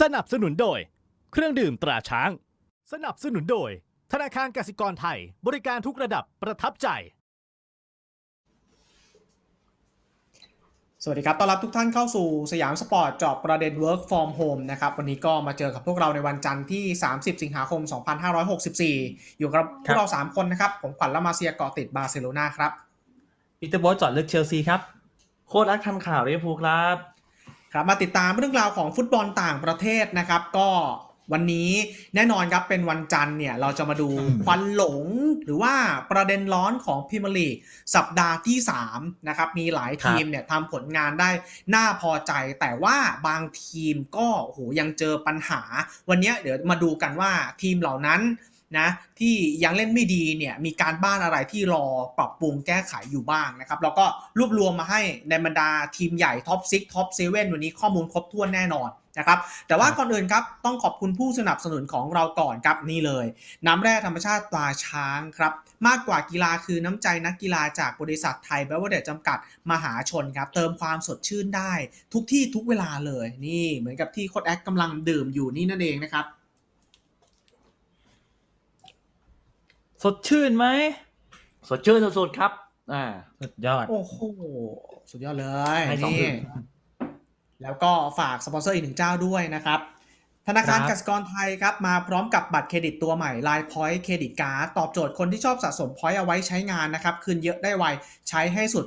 สนับสนุนโดย เครื่องดื่มตราช้าง สนับสนุนโดย ธนาคารกสิกรไทย บริการทุกระดับประทับใจ สวัสดีครับ ต้อนรับทุกท่านเข้าสู่สยามสปอร์ตเจอบประเด็น Work from Home นะครับ วันนี้ก็มาเจอกับพวกเราในวันจันทร์ที่ 30 สิงหาคม 2564 อยู่กับพวกเรา 3 คนนะครับ ผมขวัญละมาเซียเกาะติดบาร์เซโลนาครับ ปีเตอร์โบอสจอดเลือกเชลซีครับ โคตรรักทันข่าวลิเวอร์พูลครับ ครับมาติดตามเรื่องราวของฟุตบอลต่างประเทศนะครับ ก็วันนี้แน่นอนครับเป็นวันจันทร์เนี่ยเราจะมาดูอืมควันหลงหรือว่าประเด็นร้อนของพรีเมียร์ลีกสัปดาห์ที่3นะครับมีหลายทีมเนี่ยทำผลงานได้น่าพอใจ แต่ว่าบางทีมก็โอ้โหยังเจอปัญหา วันนี้เดี๋ยวมาดูกันว่าทีมเหล่านั้น นะที่ยังเล่นไม่ดีเนี่ยมีการบ้านอะไรที่รอปรับปรุงแก้ไขอยู่บ้างนะครับแล้วก็รวบรวมมาให้ในบรรดาทีมใหญ่ท็อป6ท็อป7วันนี้ข้อมูลครบถ้วนแน่นอนนะครับแต่ว่าก่อนอื่นครับต้องขอบคุณผู้สนับสนุนของเราก่อนครับนี่เลย น้ำแร่ธรรมชาติตราช้างครับมากกว่ากีฬาคือน้ำใจนักกีฬาจากบริษัทไทยเบวเดจจำกัดมหาชนครับเติมความสดชื่นได้ ทุกที่ทุกเวลาเลย นี่เหมือนกับที่โค้ดแอคกำลังดื่มอยู่นี่นั่นเองนะครับ สดชื่นไหมสดชื่นสุดๆครับ อ่า สุดยอด โอ้โห สุดยอดเลยให้สองนี่หนึ่งแล้วก็ฝากสปอนเซอร์อีกหนึ่งเจ้าด้วยนะครับ ธนาคารครับกสิกรไทยครับ มาพร้อมกับบัตรเครดิตตัวใหม่ Line Point เครดิตการ์ดตอบโจทย์คนที่ชอบสะสม Point เอาไว้ใช้งานนะครับ คืนเยอะได้ไว ใช้ให้สุด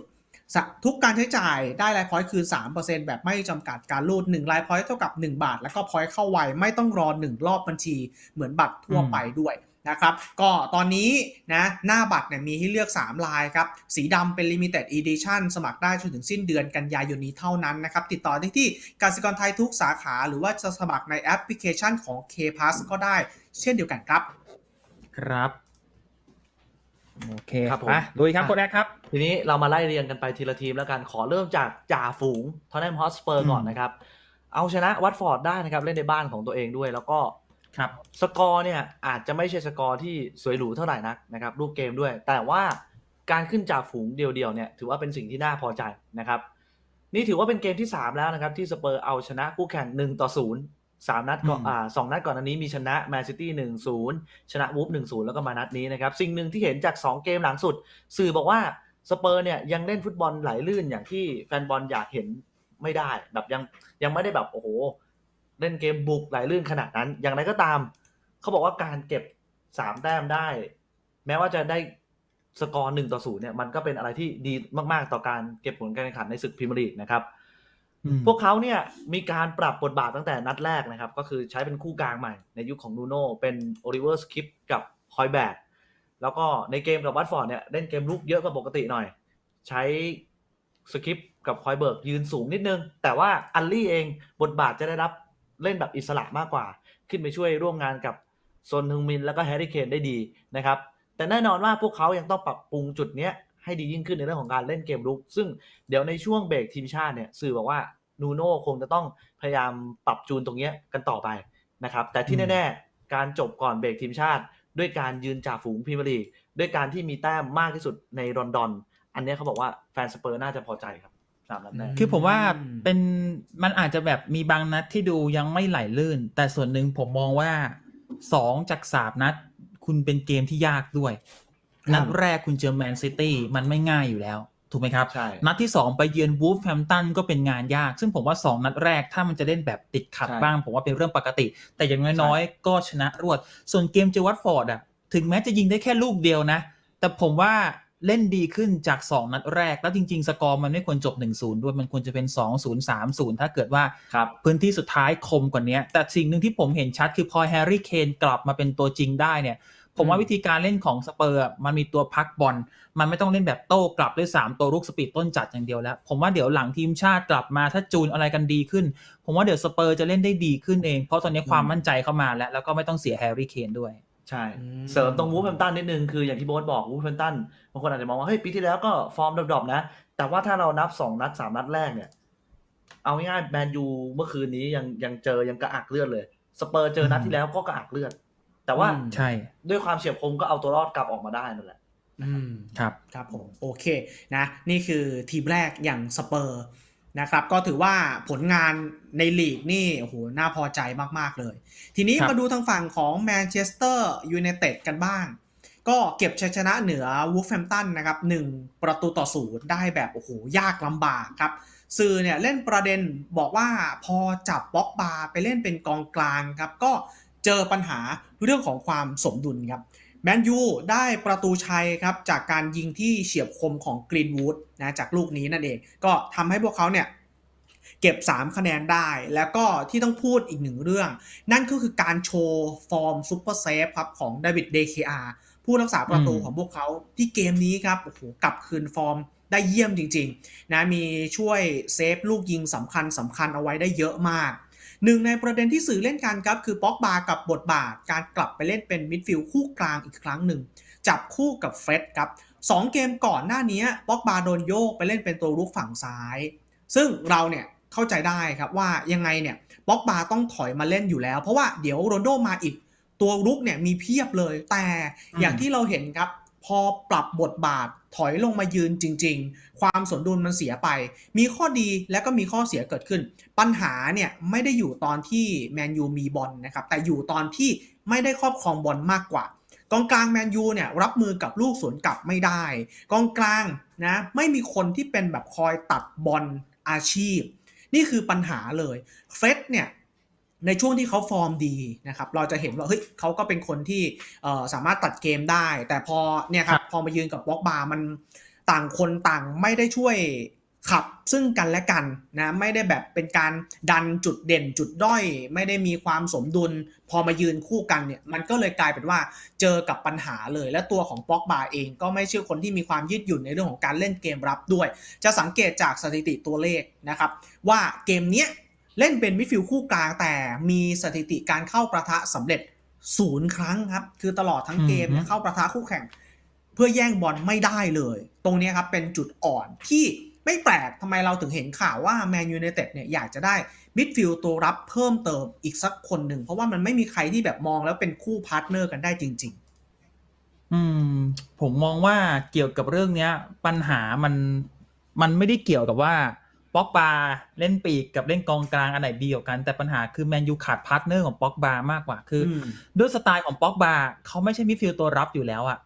สะทุกการใช้จ่ายได้ Line Point คืน 3%แบบไม่จำกัดการรูด 1 Line Point เท่ากับ 1 บาท แล้วก็ Point เข้าไว ไม่ต้องรอ 1 รอบบัญชี เหมือนบัตรทั่วไปด้วย นะครับ ก็ตอนนี้นะหน้าบัตรเนี่ยมีให้เลือก 3 ลายครับ สีดำเป็น Limited Edition สมัครได้จนถึงสิ้นเดือนกันยายนนี้เท่านั้นนะครับ ติดต่อได้ที่กสิกรไทยทุกสาขาหรือว่าจะสมัครในแอปพลิเคชันของ K Plus ก็ได้เช่นเดียวกันครับ ครับ โอเคครับผมไปลุยครับโค้ดแอคครับ ทีนี้เรามาไล่เรียงกันไปทีละทีมแล้วกัน ขอเริ่มจากจ่าฝูงทอนแนมฮอสเปอร์ก่อนอืมนะครับ เอาชนะวัตฟอร์ดได้นะครับ เล่นในบ้านของตัวเองด้วย แล้วก็ ครับ สกอร์เนี่ยอาจจะไม่ใช่สกอร์ที่สวยหรูเท่าไหร่นักนะครับรูปเกมด้วย แต่ว่าการขึ้นจ่าฝูงเดียวๆเนี่ยถือว่าเป็นสิ่งที่น่าพอใจนะครับ นี่ถือว่าเป็นเกมที่ 3 แล้วนะครับ ที่สเปอร์เอาชนะคู่แข่ง1ต่อ0สามนัดก่อนอืมอ่าสองนัดก่อนอันนี้มีชนะแมนซิตี้หนึ่งศูนย์ชนะวูฟหนึ่งศูนย์แล้วก็มานัดนี้นะครับ สิ่งหนึ่งที่เห็นจาก 2 เกมหลังสุด สื่อบอกว่าสเปอร์เนี่ยยังเล่นฟุตบอลไหลลื่นอย่างที่แฟนบอลอยากเห็นไม่ได้ แบบยังยังไม่ได้แบบโอ้โห เล่นเกมบุกไหลลื่นขนาดนั้น อย่างไรก็ตาม เขาบอกว่าการเก็บสามแต้มได้ แม้ว่าจะได้สกอร์หนึ่งต่อศูนย์เนี่ยมันก็เป็นอะไรที่ดีมากๆต่อการเก็บผลการแข่งขันในศึกพรีเมียร์ลีกนะครับอืมพวกเขาเนี่ยมีการปรับบทบาทตั้งแต่นัดแรกนะครับ ก็คือใช้เป็นคู่กลางใหม่ในยุคของนูโน่เป็นโอลิเวอร์สคิปกับฮอยแบกแล้วก็ในเกมกับวัตฟอร์ดเนี่ยเล่นเกมลุกเยอะกว่าปกติหน่อย ใช้สคิปกับฮอยเบิร์กยืนสูงนิดนึง แต่ว่าอัลลี่เองบทบาทจะได้รับ เล่นแบบอิสระมากกว่า ขึ้นไปช่วยร่วมงานกับซนฮึงมินแล้วก็แฮร์รี่เคนได้ดีนะครับ แต่แน่นอนว่าพวกเขายังต้องปรับปรุงจุดเนี้ยให้ดียิ่งขึ้นในเรื่องของการเล่นเกมรุก ซึ่งเดี๋ยวในช่วงเบรกทีมชาติเนี่ยสื่อบอกว่านูโน่คงจะต้องพยายามปรับจูนตรงเนี้ยกันต่อไปนะครับแต่ที่แน่ๆ การจบก่อนเบรกทีมชาติ ด้วยการยืนจ่าฝูงพรีเมียร์ลีกด้วยการที่มีแต้มมากที่สุดในลอนดอน อันนี้เขาบอกว่าแฟนสเปอร์น่าจะพอใจครับ สามนัดแรกคือผมว่าอืมเป็นมันอาจจะแบบมีบางนัดที่ดูยังไม่ไหลลื่น แต่ส่วนหนึ่งผมมองว่าสองจากสามนัด คุณเป็นเกมที่ยากด้วย นัดแรกคุณเจอแมนซิตี้มันไม่ง่ายอยู่แล้ว ถูกไหมครับใช่นัดที่2ไปเยือนวูฟแฮมตันก็เป็นงานยาก ซึ่งผมว่า2นัดแรกถ้ามันจะเล่นแบบติดขัดใช่บ้าง ผมว่าเป็นเรื่องปกติ แต่อย่างน้อยๆก็ชนะรวด ส่วนเกมเจอวัตฟอร์ดอะถึงแม้จะยิงได้แค่ลูกเดียวนะ แต่ผมว่า เล่นดีขึ้นจาก 2 นัดแรก แล้วจริง ๆ สกอร์มันไม่ควรจบ 1-0 ด้วย มันควรจะเป็น 2-0 3-0 ถ้าเกิดว่าครับพื้นที่สุดท้ายคมกว่านี้ แต่สิ่งหนึ่งที่ผมเห็นชัดคือพอแฮร์รี่เคนกลับมาเป็นตัวจริงได้เนี่ย ผมว่าอืมวิธีการเล่นของสเปอร์อะมันมีตัวพักบอล มันไม่ต้องเล่นแบบโต้กลับด้วย 3 ตัวรุกสปีดต้นจัดอย่างเดียวแล้ว ผมว่าเดี๋ยวหลังทีมชาติกลับมาถ้าจูนอะไรกันดีขึ้น ผมว่าเดี๋ยวสเปอร์จะเล่นได้ดีขึ้นเอง เพราะตอนนี้ความมั่นใจเข้ามาแล้ว แล้วก็ไม่ต้องเสียแฮร์รี่เคนด้วย ใช่ อืมเสริมตรงวูฟแฮมตันนิดนึง คืออย่างที่โบ๊ทบอกวูฟแฮมตันบางคนอาจจะมองว่า เฮ้ย ปีที่แล้วก็ฟอร์มดรอปๆนะ แต่ว่าถ้าเรานับสองนัดสามนัดแรกเนี่ย เอาง่ายๆแมนยูเมื่อคืนนี้ยังยังเจอยังกระอักเลือดเลย สเปอร์เจอนัดที่แล้วก็กระอักเลือด แต่ว่าอืม ใช่ด้วยความเฉียบคมก็เอาตัวรอดกลับออกมาได้นั่นแหละ อืม ครับ ครับผม โอเคนะ นี่คือทีมแรกอย่างสเปอร์ นะครับ ก็ถือว่าผลงานในลีกนี่โอ้โหน่าพอใจมาก ๆ เลย ทีนี้ครับมาดูทางฝั่งของแมนเชสเตอร์ยูไนเต็ดกันบ้าง ก็เก็บชัยชนะเหนือวูฟแฮมตันนะครับ1ประตูต่อศูนย์ได้แบบโอ้โหยากลำบากครับสื่อเนี่ยเล่นประเด็นบอกว่าพอจับบ็อกบาร์ไปเล่นเป็นกองกลางครับ ก็เจอปัญหาเรื่องของความสมดุลครับ แมนยูได้ประตูชัยครับจากการยิงที่เฉียบคมของกรีนวูดนะจากลูกนี้นั่นเอง ก็ทำให้พวกเขาเนี่ยเก็บ 3 คะแนนได้ แล้วก็ที่ต้องพูดอีกหนึ่งเรื่อง นั่นก็คือการโชว์ฟอร์มซูเปอร์เซฟครับของเดวิดเดคอาผู้รักษาประตูของพวกเขาที่เกมนี้ครับโอ้โหกลับคืนฟอร์มได้เยี่ยมจริงๆนะมีช่วยเซฟลูกยิงสำคัญสำคัญเอาไว้ได้เยอะมาก หนึ่งในประเด็นที่สื่อเล่นกันครับคือป็อกบากับบทบาท การกลับไปเล่นเป็นมิดฟิลด์คู่กลางอีกครั้งหนึ่ง จับคู่กับเฟร็ดครับสองเกมก่อนหน้านี้ป็อกบาโดนโยกไปเล่นเป็นตัวรุกฝั่งซ้าย ซึ่งเราเนี่ยเข้าใจได้ครับว่ายังไงเนี่ยป็อกบาต้องถอยมาเล่นอยู่แล้ว เพราะว่าเดี๋ยวโรนโดมาอีกตัวรุกเนี่ยมีเพียบเลยแต่อย่างที่เราเห็นครับ พอปรับบทบาทถอยลงมายืนจริง ๆ ความสมดุลมันเสียไป มีข้อดีและก็มีข้อเสียเกิดขึ้น ปัญหาเนี่ยไม่ได้อยู่ตอนที่แมนยูมีบอลนะครับ แต่อยู่ตอนที่ไม่ได้ครอบครองบอลมากกว่ากองกลางแมนยูเนี่ยรับมือกับลูกสวนกลับไม่ได้ กองกลางนะไม่มีคนที่เป็นแบบคอยตัดบอลอาชีพ นี่คือปัญหาเลย เฟรดเนี่ย ในช่วงที่เขาฟอร์มดีนะครับเราจะเห็นว่าเฮ้ยเขาก็เป็นคนที่เอ่อสามารถตัดเกมได้ แต่พอเนี่ยครับพอมายืนกับบล็อกบาร์มันต่างคนต่างไม่ได้ช่วยขับซึ่งกันและกันนะไม่ได้แบบเป็นการดันจุดเด่นจุดด้อย ไม่ได้มีความสมดุล พอมายืนคู่กันเนี่ยมันก็เลยกลายเป็นว่าเจอกับปัญหาเลย และตัวของป็อกบาเองก็ไม่ใช่คนที่มีความยืดหยุ่นในเรื่องของการเล่นเกมรับด้วย จะสังเกตจากสถิติตัวเลขนะครับ ว่าเกมเนี้ย เล่นเป็นมิดฟิลด์คู่กลางแต่มีสถิติการเข้าประทะสำเร็จศูนย์ครั้งครับ คือตลอดทั้งเกมเนี่ยอือฮึเข้าประทะคู่แข่ง เพื่อแย่งบอลไม่ได้เลย ตรงเนี้ยครับเป็นจุดอ่อนที่ไม่แปลกทำไมเราถึงเห็นข่าวว่าแมนยู i นเต็ดเนี่ยอยากจะได้มิดฟิลด์ตัวรับเพิ่มเติมอีกสักคนหนึ่ง เพราะว่ามันไม่มีใครที่แบบมองแล้วเป็นคู่พาร์ทเนอร์กันได้จริงอืม ผมมองว่าเกี่ยวกับเรื่องเนี้ย ปัญหามันมันไม่ได้เกี่ยวกับว่า ป็อกบาเล่นปีกกับเล่นกองกลางอันไหนดีกว่ากัน แต่ปัญหาคือแมนยูขาดพาร์ทเนอร์ของป็อกบามากกว่าคืออมด้วยสไตล์ของป็อกบาเขาไม่ใช่มิดฟิลด์ตัวรับอยู่แล้วอะ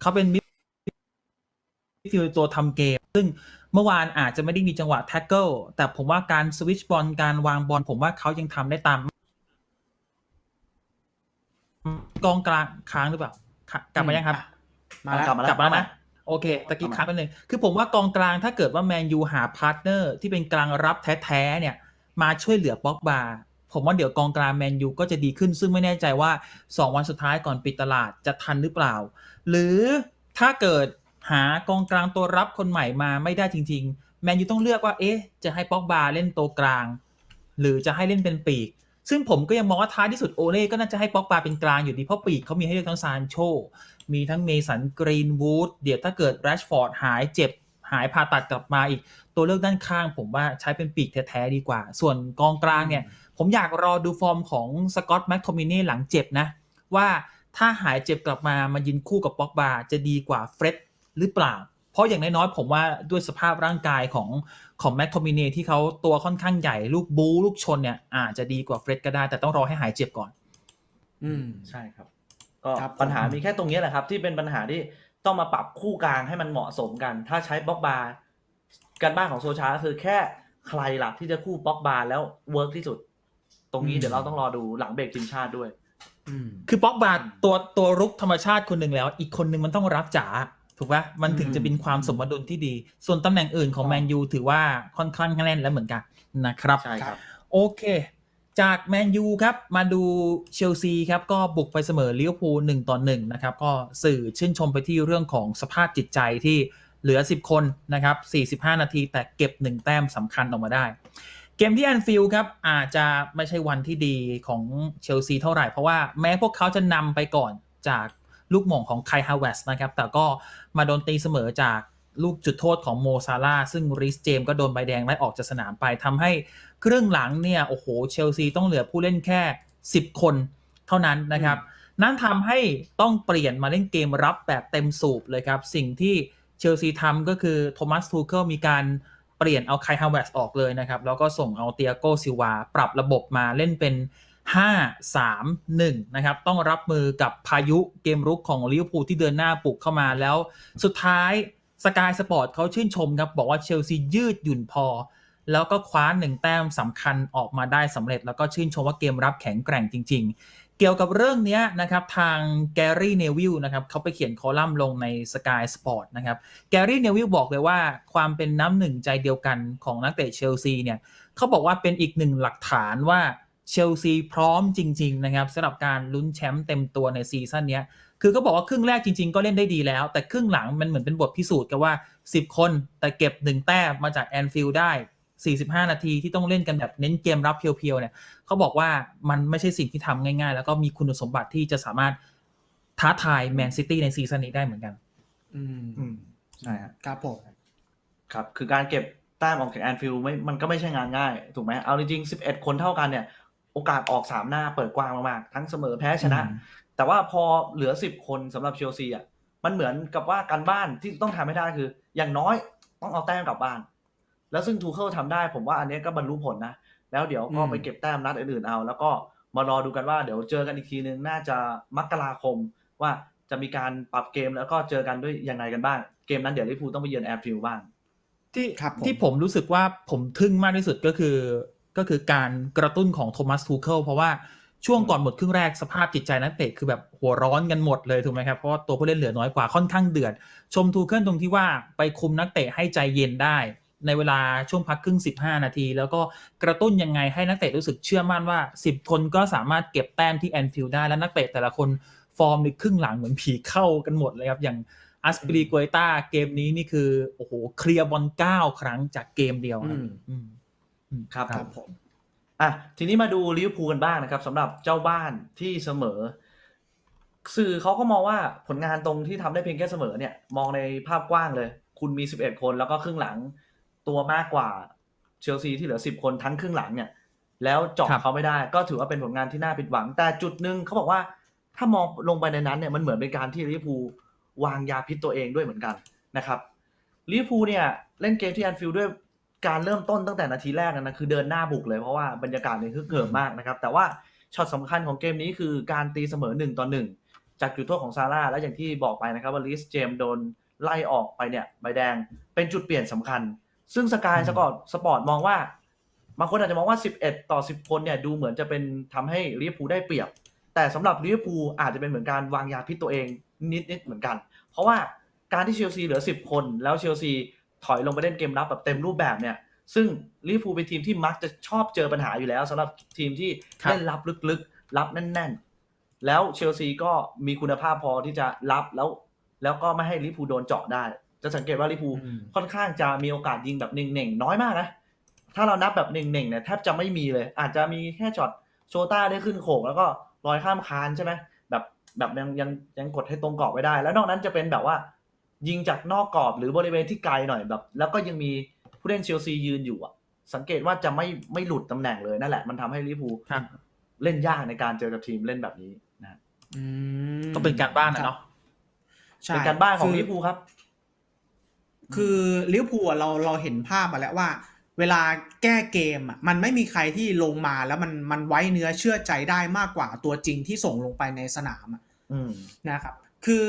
เขาเป็นมิดฟิลด์ตัวทำเกม ซึ่งเมื่อวานอาจจะไม่ได้มีจังหวะแท็กเกิลแต่ผมว่าการสวิตช์บอลการวางบอลผมว่าเขายังทำได้ตาม กองกลางค้างหรือเปล่าค่ะกลับมายังครับ มาแล้วกลับมาแล้วกลับมาแล้วนะ โอเคตะกี้ค้างไปเลยคือผมว่ากองกลางถ้าเกิดว่าแมนยูหาพาร์ทเนอร์ที่เป็นกลางรับแท้ๆเนี่ย มาช่วยเหลือป็อกบาผมว่าเดี๋ยวกองกลางแมนยูก็จะดีขึ้น ซึ่งไม่แน่ใจว่า 2 วันสุดท้ายก่อนปิดตลาดจะทันหรือเปล่า หรือถ้าเกิดหากองกลางตัวรับคนใหม่มาไม่ได้จริง ๆ แมนยูต้องเลือกว่าเอ๊ะ จะให้ป็อกบาเล่นตัวกลาง หรือจะให้เล่นเป็นปีก ซึ่งผมก็ยังมองว่าท้ายที่สุดโอเล่ก็น่าจะให้ป็อกบาเป็นกลางอยู่ดีเพราะปีกเขามีให้เลือกทั้งซานโช มีทั้งเมสันกรีนวูดเดี๋ยวถ้าเกิดแรชฟอร์ดหายเจ็บหายผ่าตัดกลับมาอีก ตัวเลือกด้านข้าง ผมว่าใช้เป็นปีกแท้ๆดีกว่า ส่วนกองกลางเนี่ย ผมอยากรอดูฟอร์มของสกอตแม็กโทมินีหลังเจ็บนะ ว่าถ้าหายเจ็บกลับมามายินคู่กับป็อกบาจะดีกว่าเฟร็ดหรือเปล่า เพราะอย่างน้อยๆผมว่าด้วยสภาพร่างกายของของแม็กโทมินีที่เขาตัวค่อนข้างใหญ่ลูกบู ลูกชนเนี่ยอาจจะดีกว่าเฟร็ดก็ได้ แต่ต้องรอให้หายเจ็บก่อน อืมใช่ครับ ก็ครับผมปัญหามีแค่ตรงนี้แหละครับ ที่เป็นปัญหาที่ต้องมาปรับคู่กลางให้มันเหมาะสมกัน ถ้าใช้บล็อกบาร์การบ้านของโซชาก็คือแค่ใครหลักที่จะคู่บล็อกบาร์แล้วเวิร์กที่สุด ตรงนี้อืมเดี๋ยวเราต้องรอดูหลังเบรกทีมชาติด้วย อืม คือป็อกบาตัวตัวรุกธรรมชาติคนหนึ่งแล้ว อีกคนหนึ่งมันต้องรับจ๋าถูกปะมันถึงอืมจะเป็นความสมดุลที่ดี ส่วนตำแหน่งอื่นของครับแมนยูถือว่าค่อนข้างแน่นแล้วเหมือนกันนะครับ ใช่ครับโอเค จากแมนยูครับ มาดูเชลซีครับ ก็บุกไปเสมอลิเวอร์พูลหนึ่งต่อหนึ่งนะครับ ก็สื่อชื่นชมไปที่เรื่องของสภาพจิตใจที่เหลือ 10 คนนะครับ 45 นาทีแต่เก็บ 1 แต้มสำคัญออกมาได้ เกมที่แอนฟิลครับ อาจจะไม่ใช่วันที่ดีของเชลซีเท่าไหร่ เพราะว่าแม้พวกเขาจะนำไปก่อนจากลูกหม่งของไคฮาวเวสนะครับ แต่ก็มาโดนตีเสมอจาก ลูกจุดโทษของโมซาลาห์ซึ่งริสเจมส์ก็โดนใบแดงไล่ออกจากสนามไปทำให้ครึ่งหลังเนี่ยโอ้โหเชลซีต้องเหลือผู้เล่นแค่ 10 คนเท่านั้นนะครับ นั่นทำให้ต้องเปลี่ยนมาเล่นเกมรับแบบเต็มสูบเลยครับ สิ่งที่เชลซีทำก็คือโทมัสทูเคิลมีการเปลี่ยนเอาไคฮาวเวสออกเลยนะครับ แล้วก็ส่งเอาเตียโกซิวาปรับระบบมาเล่นเป็น 5 3 1 นะครับ ต้องรับมือกับพายุเกมรุกของลิเวอร์พูลที่เดินหน้าปลุกเข้ามาแล้ว สุดท้าย สกายสปอร์ตเขาชื่นชมครับบอกว่าเชลซียืดหยุ่นพอ แล้วก็คว้าหนึ่งแต้มสำคัญออกมาได้สำเร็จ แล้วก็ชื่นชมว่าเกมรับแข็งแกร่งจริง ๆ เกี่ยวกับเรื่องนี้นะครับทางแกรี่เนวิลนะครับเขาไปเขียนคอลัมน์ลงใน Sky Sport นะครับแกรี่เนวิลบอกเลยว่าความเป็นน้ำหนึ่งใจเดียวกันของนักเตะเชลซีเนี่ยเขาบอกว่าเป็นอีกหนึ่งหลักฐานว่า เชลซีพร้อมจริง ๆ นะครับสำหรับการลุ้นแชมป์เต็มตัวในซีซั่นเนี้ยคือก็บอกว่าครึ่งแรกจริง ๆ ก็เล่นได้ดีแล้ว แต่ครึ่งหลังมันเหมือนเป็นบทพิสูจน์กันว่า 10 คนแต่เก็บ 1 แต้มมาจากแอนฟิลด์ได้ 45 นาทีที่ต้องเล่นกันแบบเน้นเกมรับเพียวๆเนี่ยเขาบอกว่ามันไม่ใช่สิ่งที่ทำง่าย ๆ แล้วก็มีคุณสมบัติที่จะสามารถท้าทายแมนซิตี้ในซีซั่นนี้ได้เหมือนกัน อืมอืมใช่ฮะครับผมครับ คือการเก็บแต้มออกจากแอนฟิลด์ไม่มันก็ไม่ใช่งานง่าย ถูกไหมเอาจริงๆ11 คนเท่ากันเนี่ยโอกาสออก3หน้าเปิดกว้างมากๆทั้งเสมอแพ้ชนะอืมแต่ว่าพอเหลือ10คนสำหรับเชลซีอะมันเหมือนกับว่าการบ้านที่ต้องทำให้ได้คือ อย่างน้อยต้องเอาแต้มกลับบ้าน แล้วซึ่งทูเคิลทำได้ ผมว่าอันเนี้ยก็บรรลุผลนะ แล้วเดี๋ยวก็ไปเก็บแต้มนัดอื่นๆเอา แล้วก็มารอดูกันว่าเดี๋ยวเจอกันอีกทีนึงน่าจะมกราคมว่าจะมีการปรับเกมแล้วก็เจอกันด้วยยังไงกันบ้าง เกมนั้นเดี๋ยวลิเวอร์พูลต้องไปเยือนแอร์ฟิลด์บ้างที่ครับผมที่ผมรู้สึกว่าผมทึ่งมากที่สุดก็คือ ก็คือการกระตุ้นของโทมัสทูเคิลเพราะว่าช่วงก่อนหมดครึ่งแรกสภาพจิตใจนักเตะคือแบบหัวร้อนกันหมดเลยถูกไหมครับเพราะว่าตัวผู้เล่นเหลือน้อยกว่าค่อนข้างเดือด ชมทูเคิลตรงที่ว่าไปคุมนักเตะให้ใจเย็นได้ ในเวลาช่วงพักครึ่ง 15 นาที แล้วก็กระตุ้นยังไงให้นักเตะรู้สึกเชื่อมั่นว่า 10 คนก็สามารถเก็บแต้มที่แอนฟิลด์ได้แล้วนักเตะแต่ละคนฟอร์มในครึ่งหลังเหมือนผีเข้ากันหมดเลยครับอย่างอัสปรีกวยต้าเกมนี้นี่คือโอ้โหเคลียร์บอลเก้าครั้งจากเกมเดียวครับอืมอืมอืม ครับครับผมอะทีนี้มาดูลิเวอร์พูลกันบ้างนะครับสำหรับเจ้าบ้านที่เสมอ สื่อเขาก็มองว่าผลงานตรงที่ทำได้เพียงแค่เสมอเนี่ย มองในภาพกว้างเลย คุณมี 11 คนแล้วก็ครึ่งหลังตัวมากกว่าเชลซีที่เหลือ 10 คนทั้งครึ่งหลังเนี่ย แล้วเจาะครับเขาไม่ได้ ก็ถือว่าเป็นผลงานที่น่าผิดหวัง แต่จุดหนึ่งเขาบอกว่าถ้ามองลงไปในนั้นเนี่ยมันเหมือนเป็นการที่ลิเวอร์พูลวางยาพิษตัวเองด้วยเหมือนกันนะครับลิเวอร์พูลเนี่ยเล่นเกมที่แอนฟิลด์ด้วย การเริ่มต้นตั้งแต่นาทีแรกนะคือเดินหน้าบุกเลยเพราะว่าบรรยากาศเนี่ยคือเกิดมากนะครับ แต่ว่าช็อตสำคัญของเกมนี้คือการตีเสมอหนึ่งต่อหนึ่งจากจุดโทษของซาร่าและอย่างที่บอกไปนะครับว่าลิสเจมส์โดนไล่ออกไปเนี่ยใบแดงเป็นจุดเปลี่ยนสำคัญ ซึ่งสกายอืมสปอร์ตสปอร์ตมองว่าบางคนอาจจะมองว่า 11 ต่อ 10 คนเนี่ยดูเหมือนจะเป็นทำให้ลิเวอร์พูลได้เปรียบ แต่สำหรับลิเวอร์พูลอาจจะเป็นเหมือนการวางยาพิษตัวเองนิดๆเหมือนกัน เพราะว่าการที่เชลซีเหลือ 10 คนแล้วเชลซี ถอยลงไปเล่นเกมรับแบบเต็มรูปแบบเนี่ย ซึ่งลิเวอร์พูลเป็นทีมที่มักจะชอบเจอปัญหาอยู่แล้วสำหรับทีมที่ครับเล่นรับลึกๆ รับแน่น ๆ แล้วเชลซีก็มีคุณภาพพอที่จะรับแล้ว แล้วก็ไม่ให้ลิเวอร์พูลโดนเจาะได้ จะสังเกตว่าลิเวอร์พูลอืมค่อนข้างจะมีโอกาสยิงแบบเน่งๆน้อยมากนะถ้าเรานับแบบเน่งๆเนี่ยแทบจะไม่มีเลย อาจจะมีแค่ช็อตโชต้าได้ขึ้นโขกแล้วก็ลอยข้ามคานใช่ไหมแบบแบบยังยังยังกดให้ตรงกรอบไม่ได้ แล้วนอกนั้นจะเป็นแบบว่า ยิงจากนอกกรอบหรือบริเวณที่ไกลหน่อยแบบ แล้วก็ยังมีผู้เล่นเชลซียืนอยู่อะสังเกตว่าจะไม่ไม่หลุดตำแหน่งเลยนั่นแหละมันทำให้ลิเวอร์พูลครับเล่นยากในการเจอกับทีมเล่นแบบนี้นะอืมก็เป็นการบ้านนะเนาะใช่เป็นการบ้านของคืลิเวอร์พูลครับ คือลิเวอร์พูลอะเราเราเห็นภาพมาแล้วว่า เวลาแก้เกมอะมันไม่มีใครที่ลงมาแล้วมันมันไว้เนื้อเชื่อใจได้มากกว่าตัวจริงที่ส่งลงไปในสนามอะอืมนะครับ คือ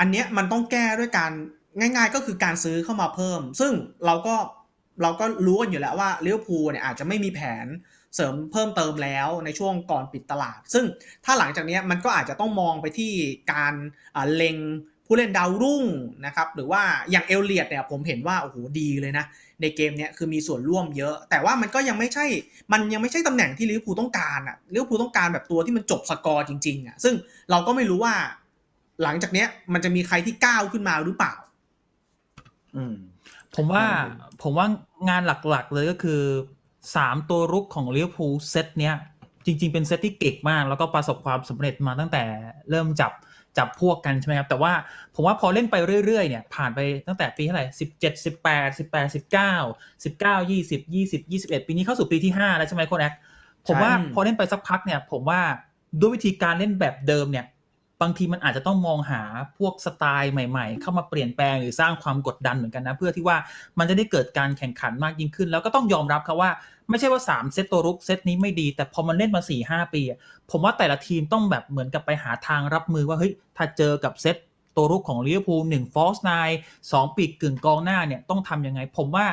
อันเนี้ยมันต้องแก้ด้วยการง่าย ๆ ก็คือการซื้อเข้ามาเพิ่ม ซึ่งเราก็เราก็รู้กันอยู่แล้วว่าลิเวอร์พูลเนี่ยอาจจะไม่มีแผนเสริมเพิ่มเติมแล้วในช่วงก่อนปิดตลาด ซึ่งถ้าหลังจากเนี้ยมันก็อาจจะต้องมองไปที่การเล็งผู้เล่นดาวรุ่งนะครับหรือว่าอย่างเอลเลียดเนี่ยผมเห็นว่าโอ้โหดีเลยนะ ในเกมเนี้ยคือมีส่วนร่วมเยอะ แต่ว่ามันก็ยังไม่ใช่ มันยังไม่ใช่ตำแหน่งที่ลิเวอร์พูลต้องการอะลิเวอร์พูลต้องการแบบตัวที่มันจบสกอร์จริงๆอะซึ่งเราก็ไม่รู้ว่า หลังจากเนี้ย มันจะมีใครที่ก้าวขึ้นมาหรือเปล่า อืม ผมว่าอืมผมว่างานหลักๆเลยก็คือสามตัวรุกของลิเวอร์พูลเซตเนี้ยจริง ๆ เป็นเซตที่เก่งมาก แล้วก็ประสบความสำเร็จมาตั้งแต่เริ่มจับจับพวกกันใช่ไหมครับแต่ว่าผมว่าพอเล่นไปเรื่อยๆเนี่ยผ่านไปตั้งแต่ปีเท่าไหร่สิบเจ็ดสิบแปดสิบแปดสิบเก้าสิบเก้ายี่สิบยี่สิบยี่สิบเอ็ดปีนี้เข้าสู่ปีที่ห้าแล้วใช่ไหมโค้ชแอคผมว่าใช่พอเล่นไปสักพักเนี่ย ผมว่าด้วยวิธีการเล่นแบบเดิมเนี่ย บางทีมันอาจจะต้องมองหาพวกสไตล์ใหม่ ๆ เข้ามาเปลี่ยนแปลงหรือสร้างความกดดันเหมือนกันนะ เพื่อที่ว่ามันจะได้เกิดการแข่งขันมากยิ่งขึ้น แล้วก็ต้องยอมรับครับว่า ไม่ใช่ว่า 3 เซตตัวรุกเซตนี้ไม่ดี แต่พอมันเล่นมา4 5ปี ผมว่าแต่ละทีมต้องแบบเหมือนกับไปหาทางรับมือว่าเฮ้ยถ้าเจอกับเซตตัวรุกของลิเวอร์พูลหนึ่งฟอสไนสองปีกกึ่งกองหน้าเนี่ยต้องทำยังไง ผมว่า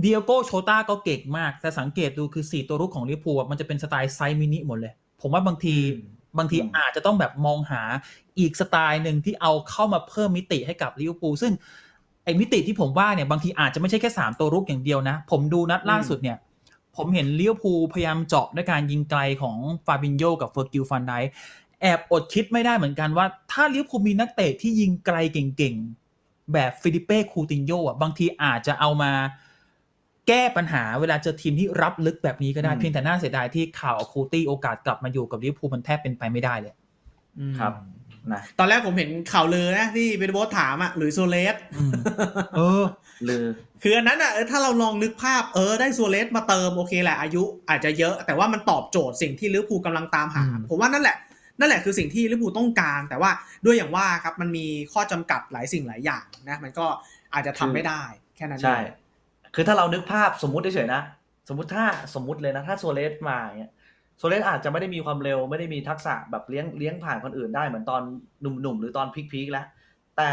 เดียโก้โชต้าก็เก่งมาก แต่สังเกตดูคือ 4 ตัวรุกของลิเวอร์พูลมันจะเป็นสไตล์ไซมินิหมดเลย ผมว่าบางที บางทีอืมอาจจะต้องแบบมองหาอีกสไตล์หนึ่งที่เอาเข้ามาเพิ่มมิติให้กับลิเวอร์พูลซึ่งไอ้มิติที่ผมว่าเนี่ยบางทีอาจจะไม่ใช่แค่3ตัวรุกอย่างเดียวนะ ผมดูนัดล่าสุดเนี่ย ผมเห็นลิเวอร์พูลพยายามเจาะด้วยการยิงไกลของฟาบินโยกับเฟอร์กิลฟันไดแอบอดคิดไม่ได้เหมือนกันว่า ถ้าลิเวอร์พูลมีนักเตะที่ยิงไกลเก่งๆ แบบฟิลิปเป้คูตินโยอะบางทีอาจจะเอามา แก้ปัญหาเวลาเจอทีมที่รับลึกแบบนี้ก็ได้อืมเพียงแต่น่าเสียดายที่ข่าวคูตี้โอกาสกลับมาอยู่กับลิเวอร์พูลมันแทบเป็นไปไม่ได้เลยอืมครับนะตอนแรกผมเห็นข่าวลือนะที่เบนโบสถามอะหรือโซเลสเออลือ คืออันนั้นอะเออถ้าเราลองนึกภาพเออได้โซเลสมาเติมโอเคแหละอายุอาจจะเยอะ แต่ว่ามันตอบโจทย์สิ่งที่ลิเวอร์พูลกำลังตามหาอืมผมว่านั่นแหละ นั่นแหละคือสิ่งที่ลิเวอร์พูลต้องการ แต่ว่าด้วยอย่างว่าครับมันมีข้อจำกัดหลายสิ่งหลายอย่างนะมันก็อาจจะทำไม่ได้ แค่นั้นเองใช่ คือถ้าเรานึกภาพสมมุติเฉยๆนะ สมมุติถ้าสมมุติเลยนะ ถ้าโซเลสมาอย่างเงี้ยโซเลสอาจจะไม่ได้มีความเร็วไม่ได้มีทักษะแบบเลี้ยงเลี้ยงผ่านคนอื่นได้เหมือนตอนหนุ่มๆ หรือตอนพีคๆแล้ว แต่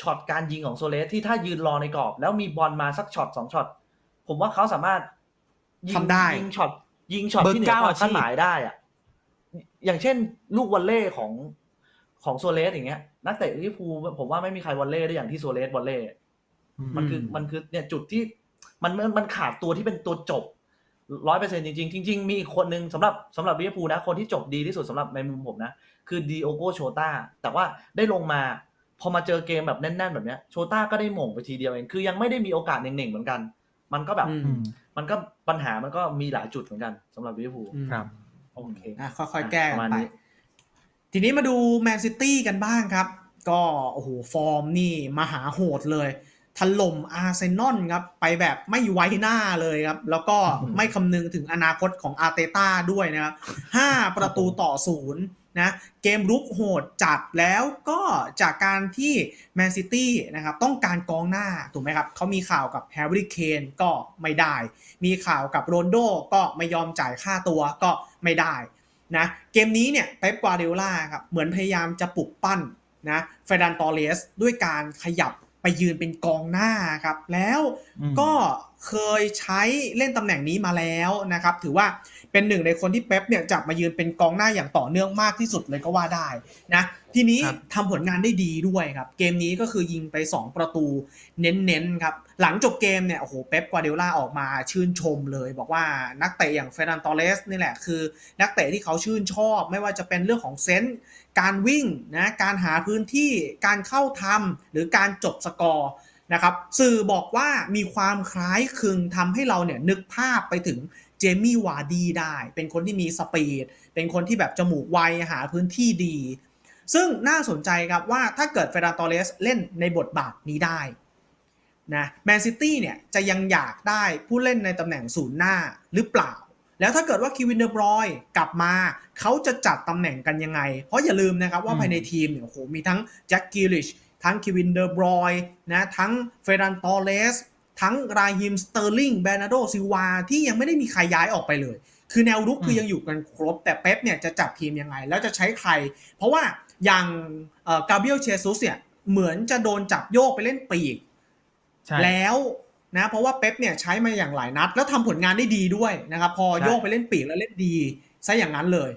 ช็อตการยิงของโซเลสที่ถ้ายืนรอในกรอบ แล้วมีบอลมาสักช็อตสองช็อตผมว่าเขาสามารถยิงทำได้ยิงช็อตยิงช็อตเบอร์ที่เหนือเก้าความคาดอาชีพหมายได้อะอย่างเช่น ลูกวอลเล่ของของโซเลสอย่างเงี้ย นักเตะลิเวอร์พูลผมว่าไม่มีใครวอลเล่ได้อย่างที่โซเลสวอลเล่มันคืออืมมันคือเนี่ยจุดที่ มันมันมันขาดตัวที่เป็นตัวจบร้อยเปอร์เซ็นจริงๆจริงๆมีอีกคนหนึ่งสำหรับสำหรับลิเวอร์พูลนะ คนที่จบดีที่สุดสำหรับในมุมผมนะ คือดีโอโกโชตาแต่ว่าได้ลงมา พอมาเจอเกมแบบแน่น ๆ แบบเนี้ยโชต้าก็ได้หม่งไปทีเดียวเอง คือยังไม่ได้มีโอกาสเน่งๆเหมือนกัน มันก็แบบอืมอืมมันก็ปัญหามันก็มีหลายจุดเหมือนกันสำหรับลิเวอร์พูลอืมครับโอเคอะค่อยๆแก้กัประนมาณไปนี้ทีนี้มาดูแมนซิตี้กันบ้างครับ ก็โอ้โหฟอร์มนี่มหาโหดเลย ถล่มอาร์เซนอลครับ ไปแบบไม่ไว้หน้าเลยครับ แล้วก็ไม่คำนึงถึงอนาคตของอาร์เตต้าด้วยนะครับ5ประตูต่อศูนย์นะเกมรุกโหดจัดแล้วก็จากการที่แมนซิตี้นะครับต้องการกองหน้าถูกไหมครับเขามีข่าวกับแฮร์รี่เคนก็ไม่ได้ มีข่าวกับโรนโดก็ไม่ยอมจ่ายค่าตัวก็ไม่ได้นะเกมนี้เนี่ยเป๊ปกวาเดโอล่าครับเหมือนพยายามจะปลุกปั้นนะเฟรดันตอเรสด้วยการขยับ ไปยืนเป็นกองหน้าครับ แล้วอืมก็เคยใช้เล่นตำแหน่งนี้มาแล้วนะครับ ถือว่าเป็นหนึ่งในคนที่เป๊ปเนี่ยจับมายืนเป็นกองหน้าอย่างต่อเนื่องมากที่สุดเลยก็ว่าได้นะทีนี้ครับทำผลงานได้ดีด้วยครับ เกมนี้ก็คือยิงไป 2 ประตูเน้นๆครับ หลังจบเกมเนี่ยโอ้โหเป๊ปกวาเดโอล่าออกมาชื่นชมเลย บอกว่านักเตะอย่างเฟรนันตอเรสนี่แหละคือ นักเตะที่เขาชื่นชอบ ไม่ว่าจะเป็นเรื่องของเซนส์ การวิ่งนะการหาพื้นที่การเข้าทำหรือการจบสกอร์นะครับสื่อบอกว่ามีความคล้ายคลึงทำให้เราเนี่ยนึกภาพไปถึงเจมี่วาร์ดีได้ เป็นคนที่มีสปีด เป็นคนที่แบบจมูกไวหาพื้นที่ดี ซึ่งน่าสนใจครับว่าถ้าเกิดเฟรนันตอเรสเล่นในบทบาทนี้ได้นะแมนซิตี้เนี่ยจะยังอยากได้ผู้เล่นในตำแหน่งศูนย์หน้าหรือเปล่า แล้วถ้าเกิดว่าคิวินเดอร์บรอยกลับมา เขาจะจัดตำแหน่งกันยังไง เพราะอย่าลืมนะครับว่าอืมภายในทีมเนี่ยโอ้โหมีทั้งแจ็คกิลิชทั้งคิวินเดอร์บรอยนะทั้งเฟรนันตอเรสทั้งราฮิมสเตอร์ลิงแบรนาโดซิลวาที่ยังไม่ได้มีใครย้ายออกไปเลย คือแนวรุกคือยังอยู่กันครบ แต่เป๊ปเนี่ยจะจัดทีมยังไง แล้วจะใช้ใคร เพราะว่าอย่างกาเบียลเชซุสเนี่ยเหมือนจะโดนจับโยกไปเล่นปีกใช่แล้ว นะเพราะว่าเป๊ปเนี่ยใช้มาอย่างหลายนัด แล้วทำผลงานได้ดีด้วยนะครับ พอใช่โยกไปเล่นปีกแล้วเล่นดีซะอย่างนั้นเลย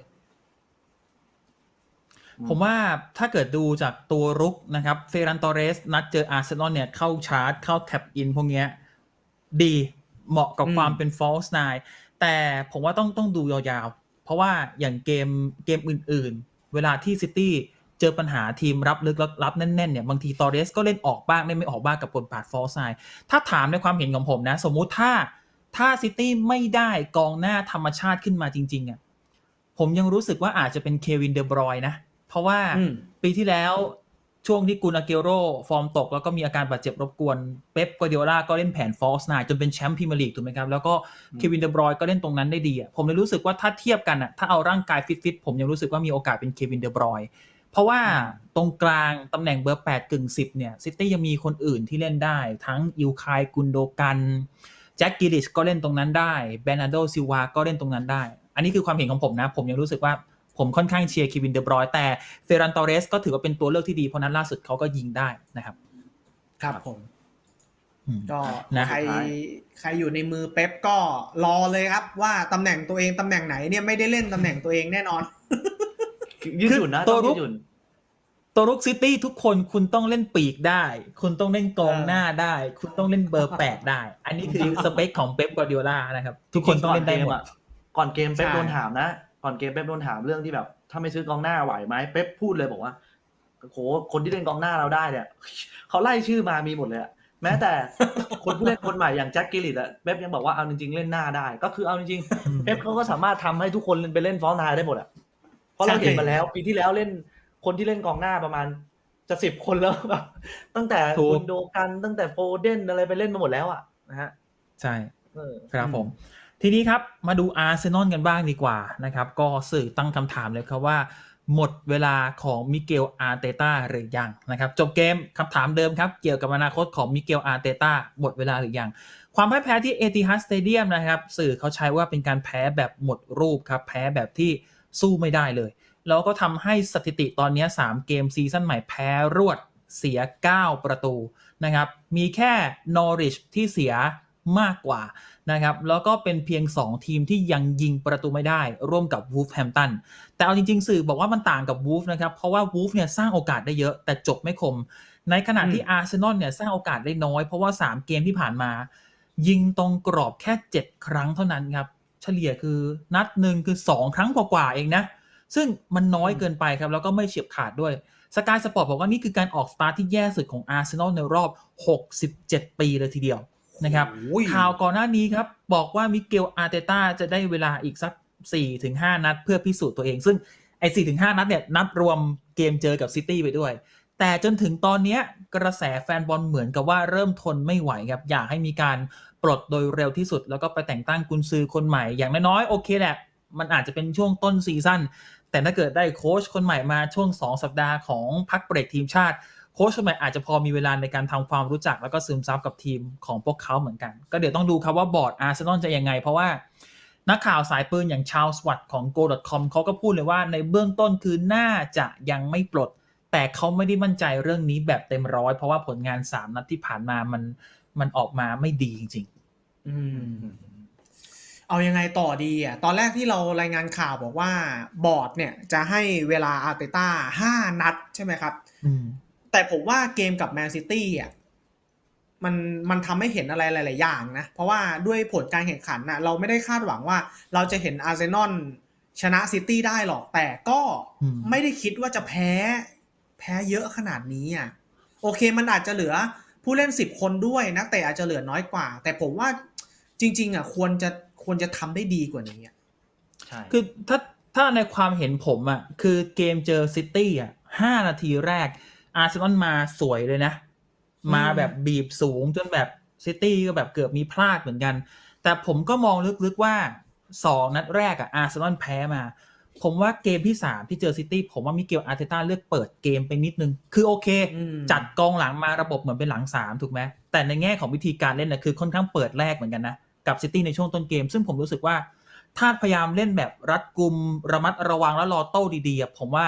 ผมว่าถ้าเกิดดูจากตัวรุกนะครับเฟรันตอเรส นัดเจออาร์เซนอลเนี่ยเข้าชาร์จ เข้าแท็บอินพวกเนี้ยดีเหมาะกับอืมความเป็นฟอลส์ไนแต่ผมว่าต้องต้องดูยาวๆ เพราะว่าอย่างเกมเกมอื่นๆ เวลาที่ซิตี้ เจอปัญหาทีมรับลึกแล้วรับแน่นๆเนี่ยบางทีตอเรสก็เล่นออกบ้างเล่นไม่ออกบ้างกับบทบาทฟอลส์ไนถ้าถามในความเห็นของผมนะ สมมุติถ้าถ้าซิตี้ไม่ได้กองหน้าธรรมชาติขึ้นมาจริงๆอะผมยังรู้สึกว่าอาจจะเป็นเควินเดบรอยน์นะเพราะว่าอืมปีที่แล้วช่วงที่กุนอาเกโรฟอร์มตก แล้วก็มีอาการบาดเจ็บรบกวนเป๊ปกวาร์ดิโอลาก็เล่นแผนฟอลส์ไนจนเป็นแชมป์พรีเมียร์ลีกถูกไหมครับ แล้วก็เควินเดบรอยน์ก็เล่นตรงนั้นได้ดีอะผมเลยรู้สึกว่าถ้าเทียบกันอะถ้าเอาร่างกายฟิตๆผมยังรู้สึกว่ามีโอกาสเป็นเควินเดบรอยน์ เพราะว่าตรงกลางตำแหน่งเบอร์ 8 กึ่ง 10 เนี่ยซิตี้ยังมีคนอื่นที่เล่นได้ ทั้งอิวคายกุนโดกันแจ็คกิลิชก็เล่นตรงนั้นได้เบรนาโดซิลวาก็เล่นตรงนั้นได้ อันนี้คือความเห็นของผมนะ ผมยังรู้สึกว่าผมค่อนข้างเชียร์คีวินเดอบรอยน์แต่เฟรันตอเรสก็ถือว่าเป็นตัวเลือกที่ดี เพราะนั้นล่าสุดเขาก็ยิงได้นะครับ ครับผมอืมก็นะใครใครอยู่ในมือเป๊ปก็รอเลยครับ ว่าตำแหน่งตัวเองตำแหน่งไหนเนี่ยไม่ได้เล่นตำแหน่งตัวเองแน่นอน ยืดหยุ่นนะคือตัต้วองรุยืกดหยุ่นตัวรุกซิตี้ทุกคนคุณต้องเล่นปีกได้ คุณต้องเล่นกองหน้าได้ คุณต้องเล่นเบอร์แปดได้ อันนี้คือสเปคของเป๊ปกวาร์ดิโอลานะครับ ทุกคนต้องเล่นได้หมดก่อนเกมเป๊ปใช่โดนถามนะ ก่อนเกมเป๊ปโดนถามเรื่องที่แบบ ถ้าไม่ซื้อกองหน้าไหวไหมเป๊ปพูดเลยบอกว่าโหคนที่เล่นกองหน้าเราได้เนี่ยเขาไล่ชื่อมามีหมดเลยอะแม้แต่คนผู้เล่นคนใหม่อย่างแจ็คกิลลิตอะเป๊ปยังบอกว่าเอาจริงๆเล่นหน้าได้ ก็คือเอาจริงๆเป๊ปเขาก็สามารถทำให้ทุกคนไปเล่นฟอลนายได้หมดอะ เพราะเราเห็นมาแล้ว ปีที่แล้วเล่นคนที่เล่นกองหน้าประมาณจะสิบคนแล้วแบบตั้งแต่ถูกคุณโดกันตั้งแต่โฟเดนอะไรไปเล่นมาหมดแล้วอะนะฮะใช่เออครับผม ทีนี้ครับมาดูอาร์เซนอลกันบ้างดีกว่านะครับ ก็สื่อตั้งคำถามเลยครับว่า หมดเวลาของมิเกลอาร์เตต้าหรือยังนะครับ จบเกมคำถามเดิมครับ เกี่ยวกับอนาคตของมิเกลอาร์เตต้าหมดเวลาหรือยัง ความพ่ายแพ้ที่เอติฮัดสเตเดียมนะครับ สื่อเขาใช้ว่าเป็นการแพ้แบบหมดรูปครับ แพ้แบบที่ สู้ไม่ได้เลย แล้วก็ทำให้สถิติตอนนี้ 3 เกมซีซั่นใหม่แพ้รวดเสีย 9 ประตูนะครับ มีแค่นอริชที่เสียมากกว่านะครับ แล้วก็เป็นเพียง 2 ทีมที่ยังยิงประตูไม่ได้ ร่วมกับวูฟแฮมตัน แต่เอาจริง ๆ สื่อบอกว่ามันต่างกับวูฟนะครับ เพราะว่าวูฟเนี่ยสร้างโอกาสได้เยอะแต่จบไม่คม ในขณะที่อาร์เซนอลเนี่ยสร้างโอกาสได้น้อย เพราะว่า 3 เกมที่ผ่านมา ยิงตรงกรอบแค่ 7 ครั้งเท่านั้นครับ เฉลี่ยคือนัดหนึ่งคือ 2 ครั้งกว่าๆเองนะ ซึ่งมันน้อยเกินไปครับ แล้วก็ไม่เฉียบขาดด้วยสกายสปอร์ตบอกว่านี่คือการออกสตาร์ทที่แย่สุดของอาร์เซนอลในรอบ 67 ปีเลยทีเดียวนะครับโอ้ยข่าวก่อนหน้านี้ครับ บอกว่ามิเกลอาร์เตต้าจะได้เวลาอีกสัก 4-5 นัดเพื่อพิสูจน์ตัวเอง ซึ่งไอ้4-5นัดเนี่ยนับรวมเกมเจอกับซิตี้ไปด้วย แต่จนถึงตอนนี้กระแสแฟนบอลเหมือนกับว่าเริ่มทนไม่ไหวครับอยากให้มีการปลดโดยเร็วที่สุด แล้วก็ไปแต่งตั้งกุนซือคนใหม่ อย่างน้อยๆโอเคแหละ มันอาจจะเป็นช่วงต้นซีซั่นแต่ถ้าเกิดได้โค้ชคนใหม่มาช่วง 2 สัปดาห์ของพักเบรกทีมชาติโค้ชคนใหม่อาจจะพอมีเวลาในการทำความรู้จัก แล้วก็ซึมซับกับทีมของพวกเขาเหมือนกัน ก็เดี๋ยวต้องดูครับว่าบอร์ดอาร์เซนอลจะยังไง เพราะว่านักข่าวสายปืนอย่างชาวสวัตของ go.com เขาก็พูดเลยว่าในเบื้องต้นคือน่าจะยังไม่ปลด แต่เขาไม่ได้มั่นใจเรื่องนี้แบบเต็มร้อยเพราะว่าผลงาน3นัดที่ผ่านมามันมันออกมาไม่ดีจริงอืม เอายังไงต่อดีอะ ตอนแรกที่เรารายงานข่าวบอกว่าบอร์ดเนี่ยจะให้เวลาอาร์เตต้าห้านัดใช่ไหมครับๆอืม แต่ผมว่าเกมกับแมนซิตี้อะมันมันทำให้เห็นอะไรหลาย ๆ อย่างนะ เพราะว่าด้วยผลการแข่งขันน่ะเราไม่ได้คาดหวังว่าเราจะเห็นอาร์เซนอลชนะซิตี้ได้หรอก แต่ก็อืม ไม่ได้คิดว่าจะแพ้แพ้เยอะขนาดนี้อะโอเคมันอาจจะเหลือผู้เล่นสิบคนด้วยนักเตะอาจจะเหลือน้อยกว่า แต่ผมว่าจริง ๆอะควรจะควรจะทำได้ดีกว่านี้อะใช่คือถ้าถ้าในความเห็นผมอะ่ะคือเกมเจอซิตี้อะห้านาทีแรก อาร์เซนอลมาสวยเลยนะอืมมาแบบบีบสูงจนแบบซิตี้ก็แบบเกือบมีพลาดเหมือนกัน แต่ผมก็มองลึกๆว่าสองนัดแรกอะอาร์เซนอลแพ้มา ผมว่าเกมที่สามที่เจอซิตี้ผมว่ามิเกลอาร์เตต้าเลือกเปิดเกมไปนิดนึง คือโอเคอืมจัดกองหลังมาระบบเหมือนเป็นหลังสามถูกไหมแต่ในแง่ของวิธีการเล่นนะคือค่อนข้างเปิดแรกเหมือนกันนะ กับซิตี้ในช่วงต้นเกม ซึ่งผมรู้สึกว่า ถ้าพยายามเล่นแบบรัดกุมระมัดระวังแล้วรอโต้ดีๆอะผมว่า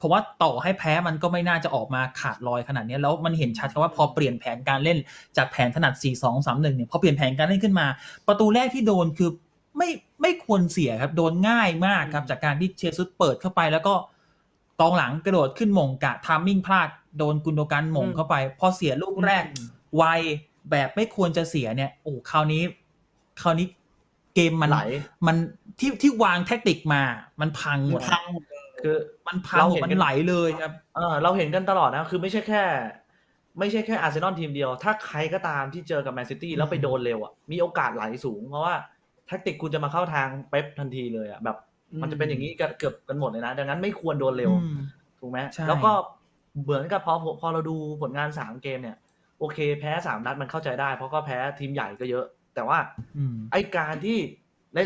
ผมว่าต่อให้แพ้มันก็ไม่น่าจะออกมาขาดลอยขนาดนี้แล้วมันเห็นชัดครับว่าพอเปลี่ยนแผนการเล่นจากแผนถนัด 4 2 3 1เนี่ยพอเปลี่ยนแผนการเล่นขึ้นมา ประตูแรกที่โดนคือ ไม่ไม่ควรเสียครับ โดนง่ายมากครับ จากการที่เชซุสเปิดเข้าไปแล้วก็กองหลังกระโดดขึ้นหมงกะทามมิ่งพลาดโดนกุนโดกันหมงเข้าไป พอเสียลูกแรกไวแบบไม่ควรจะเสียเนี่ยโอ้คราวนี้ คราวนี้เกมมันไหลมันที่ที่วางแท็กติกมา มันพังหมดพังคือมันพังเราหมดเห็นมันกันไหลเลยครับเออเราเห็นกันตลอดนะ คือไม่ใช่แค่ ไม่ใช่แค่อาร์เซนอลทีมเดียว ถ้าใครก็ตามที่เจอกับแมนซิตี้แล้วไปโดนเร็วอะมีโอกาสไหลสูงเพราะว่าแท็กติกคุณจะมาเข้าทางเป๊ปทันทีเลยอะแบบ มันจะเป็นอย่างนี้กันเกือบกันหมดเลยนะ ดังนั้นไม่ควรโดนเร็วอืมถูกไหมใช่แล้วก็เหมือนกับพอพอเราดูผลงานสามเกมเนี่ย โอเค แพ้สามนัดมันเข้าใจได้ เพราะก็แพ้ทีมใหญ่ก็เยอะ แต่ว่าอืมไอการที่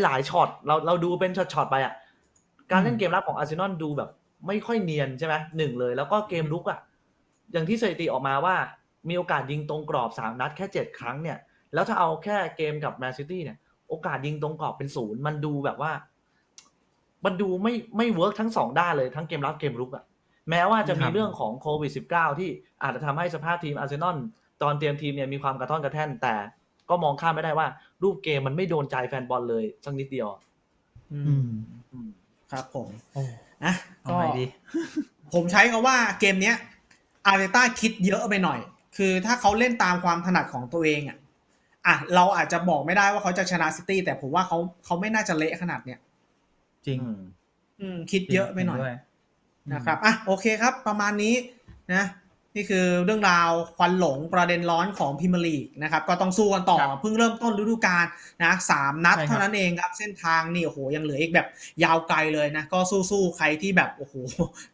หลายๆช็อตเราเราดูเป็นช็อตๆไปอะการเล่นอืมเกมรับของอาร์เซนอลดูแบบ ไม่ค่อยเนียนใช่ไหมหนึ่งเลย แล้วก็เกมลุกอะอย่างที่สถิติออกมาว่ามีโอกาสยิงตรงกรอบสามนัดแค่เจ็ดครั้งเนี่ย แล้วถ้าเอาแค่เกมกับแมนซิตี้เนี่ย โอกาสยิงตรงกรอบเป็นศูนย์มันดูแบบว่า มันดูไม่ไม่เวิร์กทั้งสองด้านเลยทั้งเกมรับเกมรุกอะแม้ว่าจะมีครับเรื่องของโควิด -19 ที่อาจจะทำให้สภาพทีมอาร์เซนอลตอนเตรียมทีมเนี่ยมีความกระท่อนกระแท่น แต่ก็มองข้ามไม่ได้ว่า รูปเกมมันไม่โดนใจแฟนบอลเลยสักนิดเดียว อือืมมอืมครับผมโอ้นะเอาก็ไงดีผมใช้คาว่าเกมเนี้ยอาร์เตต้าคิดเยอะไปหน่อย คือถ้าเขาเล่นตามความถนัดของตัวเองอะ อะเราอาจจะบอกไม่ได้ว่าเขาจะชนะซิตี้แต่ผมว่าเขาเขาไม่น่าจะเละขนาดเนี้ยจริง อืมอืมคิดเยอะไปหน่อยด้วนะครับอะโอเคครับ ประมาณนี้นะ นี่คือเรื่องราวควันหลงประเด็นร้อนของพิมยร์ลีกนะครับ ก็ต้องสู้กันต่อครับเพิ่งเริ่มต้นฤดูกาลนะสามนัดใช่ครับเท่านั้นเองครับ เส้นทางนี่โอ้โหยังเหลืออีกแบบยาวไกลเลยนะ ก็สู้ๆใครที่แบบโอ้โห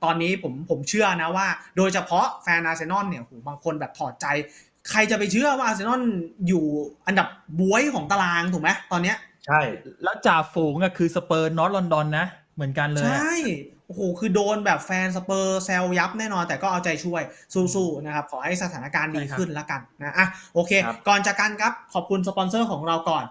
ตอนนี้ผมผมเชื่อนะว่า โดยเฉพาะแฟนอาร์เซนอลเนี่ยโอ้โหบางคนแบบถอดใจ ใครจะไปเชื่อว่าอาร์เซนอลอยู่อันดับบวยของตารางถูกไหมตอนเนี้ย ใช่ แล้วจ่าฝูงอะคือสเปอร์นอตลอนดอนนะ เหมือนกันเลยใชอะ่โอ้โหคือโดนแบบแฟนสเปอร์แซลยับแน่นอน แต่ก็เอาใจช่วยสู้ๆนะครับ ขอให้สถานการณ์ดีขึ้นแล้วกันนะอะโอเคครับก่อนจากกันครับ ขอบคุณสปอนเซอร์ของเราก่อน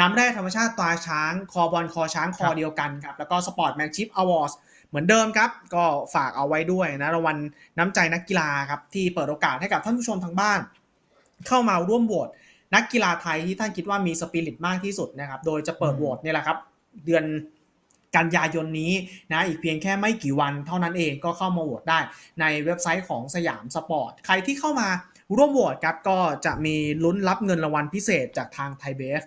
น้ำแร่ธรรมชาติตราช้าง คอบอลคอช้างคอเดียวกันครับ แล้วก็สปอร์ตแมนชิพอวอร์ดเหมือนเดิมครับ ก็ฝากเอาไว้ด้วยนะรางวัลน้ำใจนักกีฬาครับ ที่เปิดโอกาสให้กับท่านผู้ชมทางบ้าน เข้ามาร่วมโหวตนักกีฬาไทยที่ท่านคิดว่ามีสปิริตมากที่สุดนะครับ โดยจะเปิดโหวตเนี่ยแหละครับ เดือนกันยายนนี้นะอีกเพียงแค่ไม่กี่วันเท่านั้นเองก็เข้ามาโหวตได้ในเว็บไซต์ของสยามสปอร์ต ใครที่เข้ามาร่วมโหวตครับก็จะมีลุ้นรับเงินรางวัลพิเศษจากทางไทยเบฟ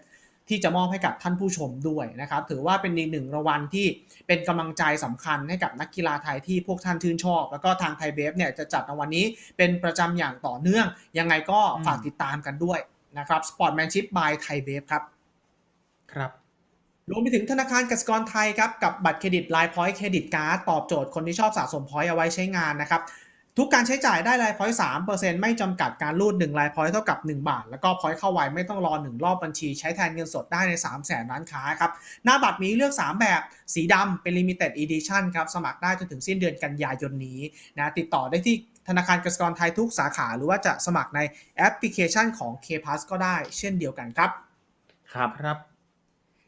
ที่จะมอบให้กับท่านผู้ชมด้วยนะครับ ถือว่าเป็นอีกหนึ่งรางวัลที่เป็นกำลังใจสำคัญให้กับนักกีฬาไทยที่พวกท่านชื่นชอบ แล้วก็ทางไทยเบฟเนี่ยจะจัดรางวัลนี้เป็นประจำอย่างต่อเนื่อง ยังไงก็ฝากติดตามกันด้วยนะครับ Sportmanship by ไทยเบฟครับ ครับรวมไปถึงธนาคารกสิกรไทยครับ กับบัตรเครดิตไลน์พอยต์เครดิตการ์ดตอบโจทย์คนที่ชอบสะสมพอยต์เอาไว้ใช้งานนะครับ ทุกการใช้จ่ายได้ไลน์พอยต์สามเปอร์เซ็นต์ไม่จำกัดการรูด1ไลน์พอยต์เท่ากับ 1 บาท แล้วก็พอยต์เข้าไวไม่ต้องรอ 1 รอบบัญชี ใช้แทนเงินสดได้ใน 3 0 0แสนร้านค้าครับ หน้าบัตรมีเลือก 3 แบบสีดำเป็น Limited Edition ครับ สมัครได้จนถึงสิ้นเดือนกันยายนนี้นะติดต่อได้ที่ธนาคารกสิกรไทยทุกสาขา หรือว่าจะสมัครในแอปพลิเคชันของ K Plus ก็ได้เช่นเดียวกันครับ ครับครับ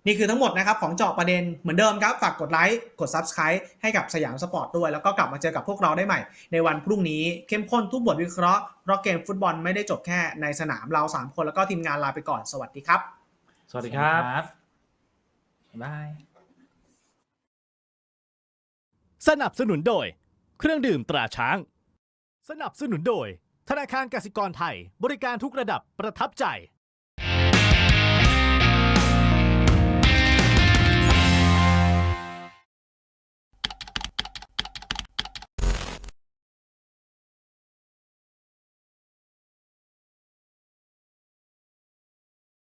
นี่คือทั้งหมดนะครับของเจาะประเด็นเหมือนเดิมครับ ฝากกดไลค์ กด Subscribe ให้กับสยามสปอร์ตด้วย แล้วก็กลับมาเจอกับพวกเราได้ใหม่ ในวันพรุ่งนี้เข้มข้นทุกบทวิเคราะห์เพราะเกมฟุตบอลไม่ได้จบแค่ในสนามเรา 3 คนแล้วก็ทีมงานลาไปก่อนสวัสดีครับ สวัสดีครับบ๊ายบายสนับสนุนโดย เครื่องดื่มตราช้าง สนับสนุนโดย ธนาคารกสิกรไทย บริการทุกระดับประทับใจ